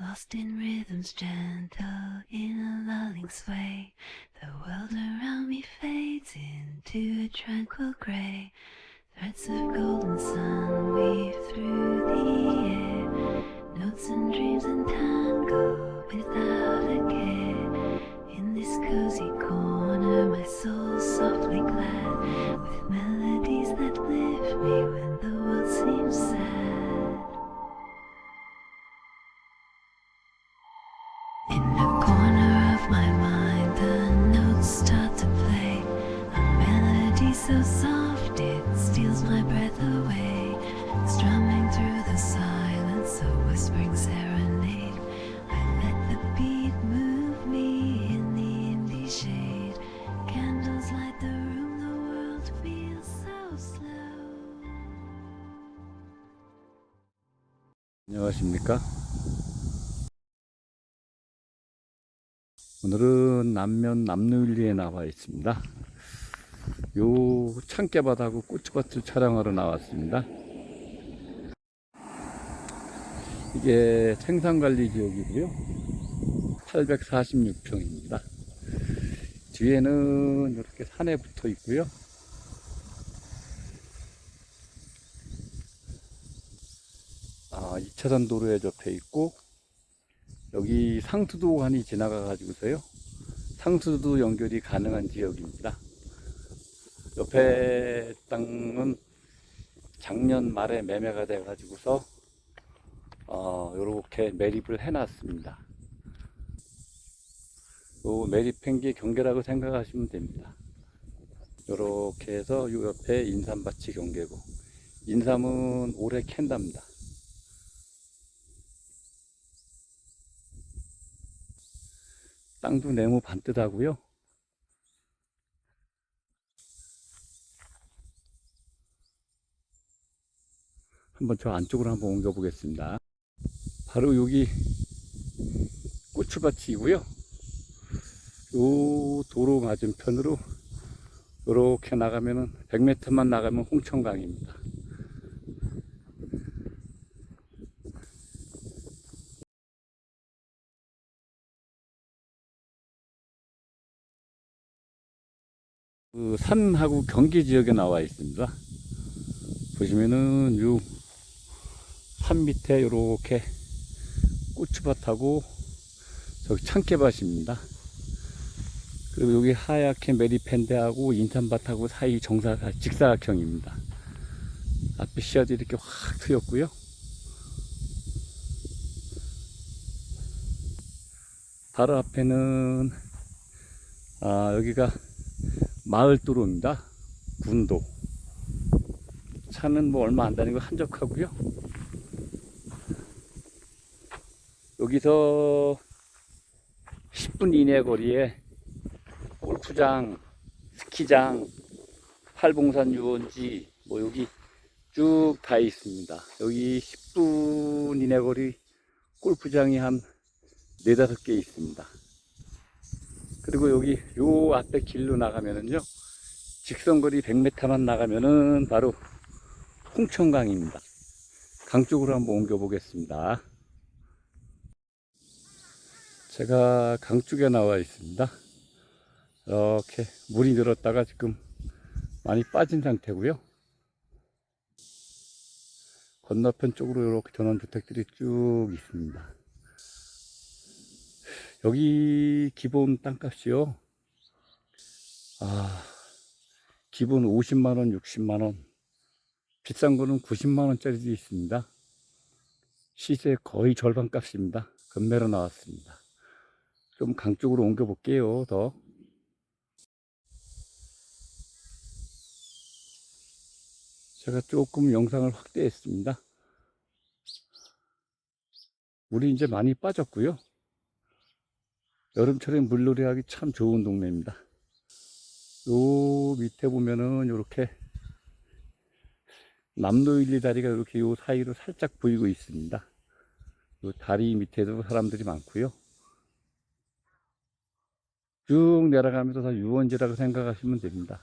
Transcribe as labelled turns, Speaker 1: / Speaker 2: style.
Speaker 1: Lost in rhythms gentle in a lulling sway, the world around me fades into a tranquil grey. Threads of golden sun weave through the air, notes and dreams entangle without a care. In this cozy corner, my soul's so soft it steals my breath away. Strumming through the silence, a whispering serenade. I let the beat move me in the indie shade. Candles light the room, the world feels so slow.
Speaker 2: 안녕하십니까? 오늘은 남면 남루일리에 나와 있습니다. 요 창깨밭하고 고추밭을 촬영하러 나왔습니다. 이게 생산관리 지역이고요. 846평입니다. 뒤에는 이렇게 산에 붙어 있고요. 아, 2차선 도로에 접해 있고 여기 상수도관이 지나가 가지고서요 상수도 연결이 가능한 지역입니다 옆에 땅은 작년 말에 매매가 돼 가지고서 어, 요렇게 매립을 해 놨습니다. 요 매립한 게 경계라고 생각하시면 됩니다. 요렇게 해서 요 옆에 인삼밭이 경계고 인삼은 올해 캔답니다. 땅도 네모 반듯하고요. 한번 저 안쪽으로 한번 옮겨 보겠습니다. 바로 여기 고추밭이고요. 요 도로 맞은편으로 이렇게 나가면은 100m만 나가면 홍천강입니다. 그 산하고 경계 지역에 나와 있습니다. 보시면은 요 산 밑에 요렇게 고추밭하고 저기 창깨밭입니다. 그리고 여기 하얗게 메리펜데하고 인삼밭하고 사이 정사 직사각형입니다. 앞에 씨앗이 이렇게 확 트였고요. 바로 앞에는 아 여기가 마을도로입니다. 군도. 차는 뭐 얼마 안 다니고 한적하고요. 여기서 10분 이내 거리에 골프장, 스키장, 팔봉산 유원지, 뭐 여기 쭉 다 있습니다. 여기 10분 이내 거리 골프장이 한 4, 5개 있습니다. 그리고 여기 요 앞에 길로 나가면은요 직선거리 100m만 나가면은 바로 홍천강입니다 강 쪽으로 한번 옮겨 보겠습니다 제가 강 쪽에 나와 있습니다 이렇게 물이 늘었다가 지금 많이 빠진 상태고요 건너편 쪽으로 이렇게 전원주택들이 쭉 있습니다 여기 기본 땅값이요. 아, 기본 50만원, 60만원. 비싼 거는 90만원짜리도 있습니다. 시세 거의 절반 값입니다. 금매로 나왔습니다. 좀 강 쪽으로 옮겨 볼게요, 더. 제가 조금 영상을 확대했습니다. 물이 이제 많이 빠졌고요. 여름철에 물놀이 하기 참 좋은 동네입니다. 요 밑에 보면은 이렇게 남노일리 다리가 이렇게 요 사이로 살짝 보이고 있습니다. 요 다리 밑에도 사람들이 많고요. 쭉 내려가면서 다 유원지라고 생각하시면 됩니다.